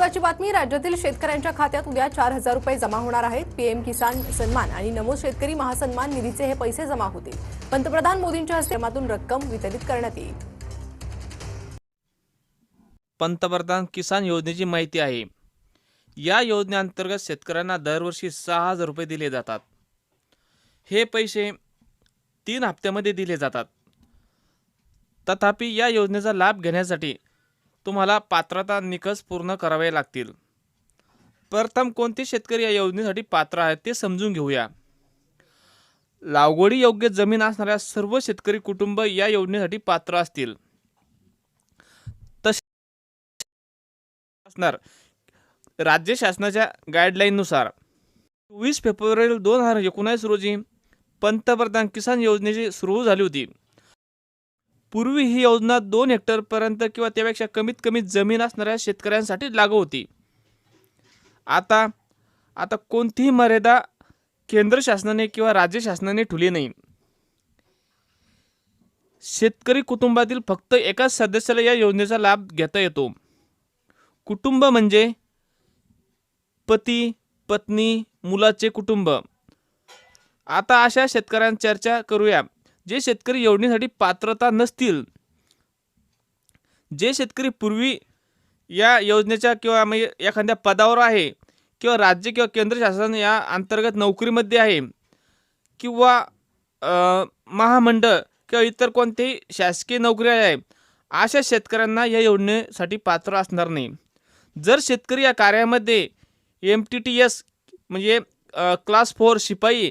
महत्वाची बातमी राज्यातील शेतकऱ्यांच्या खात्यात उद्या चार हजार रुपये जमा होणार आहेत. पीएम किसान सन्मान आणि नमो शेतकरी महासन्मान निधीचे हे पैसे जमा होतील. पंतप्रधान मोदींच्या हस्ते रक्कम वितरित करण्यात येईल. पंतप्रधान किसान योजनेची माहिती आहे. या योजनेअंतर्गत शेतकऱ्यांना दरवर्षी सहा हजार रुपये दिले जातात. हे पैसे तीन हप्त्यामध्ये दिले जातात. तथापि या योजनेचा लाभ घेण्यासाठी तुम्हाला पात्रता निकष पूर्ण करावे लागतील. प्रथम कोणते शेतकरी या योजनेसाठी पात्र आहेत ते समजून घेऊया. लागवडी योग्य जमीन असणाऱ्या सर्व शेतकरी कुटुंब या योजनेसाठी पात्र असतील. असणार. राज्य शासनाच्या गाईडलाईननुसार वीस फेब्रुवारी दोन हजार एकोणावीस रोजी पंतप्रधान किसान योजनेची सुरू झाली होती. पूर्वी ही योजना दोन हेक्टरपर्यंत किंवा त्यापेक्षा कमीत कमी जमीन असणाऱ्या शेतकऱ्यांसाठी लागू होती. आता आता कोणतीही मर्यादा केंद्र शासनाने किंवा राज्य शासनाने ठुली नाही. शेतकरी कुटुंबातील फक्त एकाच सदस्याला या योजनेचा लाभ घेता येतो. कुटुंब म्हणजे पती पत्नी मुलाचे कुटुंब. आता अशा शेतकऱ्यांची चर्चा करूया. जे शेतकरी योजनेसाठी पात्रता नसतील जे शेतकरी पूर्वी या योजनेच्या किंवा म्हणजे एखाद्या पदावर आहे किंवा राज्य किंवा केंद्र शासन या अंतर्गत नोकरीमध्ये आहे किंवा महामंडळ किंवा इतर कोणतेही शासकीय नोकरी आहे अशा शेतकऱ्यांना या योजनेसाठी पात्र असणार नाही. जर शेतकरी या कार्यामध्ये एम टी टी एस म्हणजे क्लास फोर शिपाई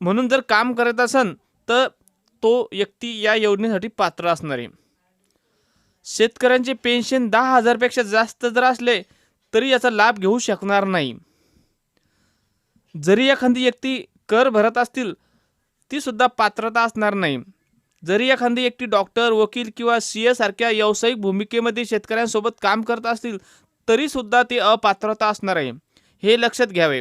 म्हणून जर काम करत असन तर तो व्यक्ती या योजनेसाठी पात्र असणार आहे. शेतकऱ्यांचे पेन्शन दहा हजारपेक्षा जास्त जर असले तरी याचा लाभ घेऊ शकणार नाही. जरी एखादी व्यक्ती कर भरत असतील तीसुद्धा पात्रता असणार नाही. जरी एखादी व्यक्ती डॉक्टर वकील किंवा सी ए सारख्या व्यावसायिक भूमिकेमध्ये शेतकऱ्यांसोबत काम करत असतील तरीसुद्धा ती अपात्रता असणार आहे हे लक्षात घ्यावे.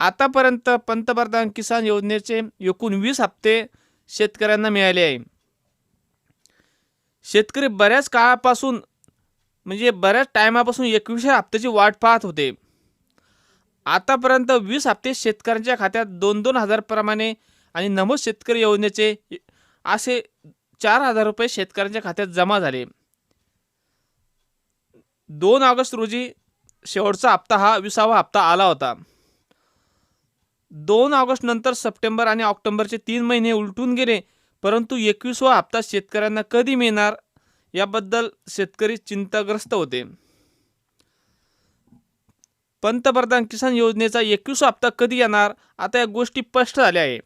आतापर्यंत पंतप्रधान किसान योजनेचे एकूण वीस हप्ते शेतकऱ्यांना मिळाले आहे. शेतकरी बऱ्याच काळापासून म्हणजे बऱ्याच टायमापासून एकवीसशे हप्त्याची वाट पाहत होते. आतापर्यंत वीस हप्ते शेतकऱ्यांच्या खात्यात दोन दोन हजार प्रमाणे आणि नमोद शेतकरी योजनेचे असे चार हजार रुपये शेतकऱ्यांच्या खात्यात जमा झाले. दोन ऑगस्ट रोजी शेवटचा हप्ता हा विसावा हप्ता आला होता. दोन ऑगस्ट नंतर सप्टेंबर आणि ऑक्टोबरचे तीन महिने उलटून गेले परंतु एकवीसवा हप्ता शेतकऱ्यांना कधी मिळणार याबद्दल शेतकरी चिंताग्रस्त होते. पंतप्रधान किसान योजनेचा एकवीसवा हप्ता कधी येणार? आता या गोष्टी स्पष्ट झाल्या आहे.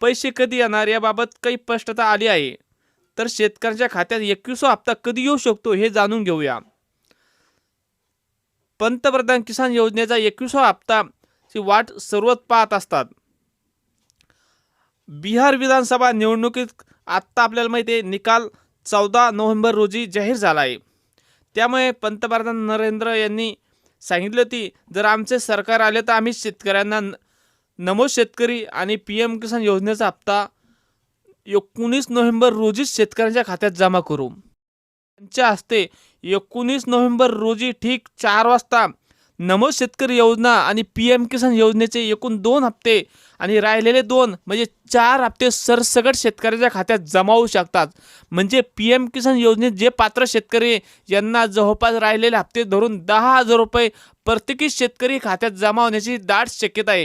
पैसे कधी येणार याबाबत काही स्पष्टता आली आहे. तर शेतकऱ्यांच्या खात्यात एकवीसवा हप्ता कधी येऊ शकतो हे जाणून घेऊया. पंतप्रधान किसान योजनेचा एकवीसवा हप्ता ची वाट सर्वच पाहत असतात. बिहार विधानसभा निवडणुकीत आत्ता आपल्याला माहिती आहे निकाल चौदा नोव्हेंबर रोजी जाहीर झाला आहे. त्यामुळे पंतप्रधान नरेंद्र यांनी सांगितलं होती जर आमचे सरकार आले तर आम्ही शेतकऱ्यांना न- नमो शेतकरी आणि पी एम किसान योजनेचा हप्ता एकोणीस नोव्हेंबर रोजीच शेतकऱ्यांच्या खात्यात जमा करू. त्यांच्या हस्ते एकोणीस नोव्हेंबर रोजी ठीक चार वाजता नमो शेतकरी योजना आणि पी एम किसान योजनेचे एकूण दोन हप्ते आणि राहिलेले दोन म्हणजे चार हप्ते सरसगट शेतकऱ्याच्या खात्यात जमा होऊ शकतात. म्हणजे पी एम किसान योजनेत जे पात्र शेतकरी यांना जवळपास राहिलेले हप्ते धरून दहा हजार रुपये प्रत्येकी शेतकरी खात्यात जमा होण्याची दाट शक्यता आहे.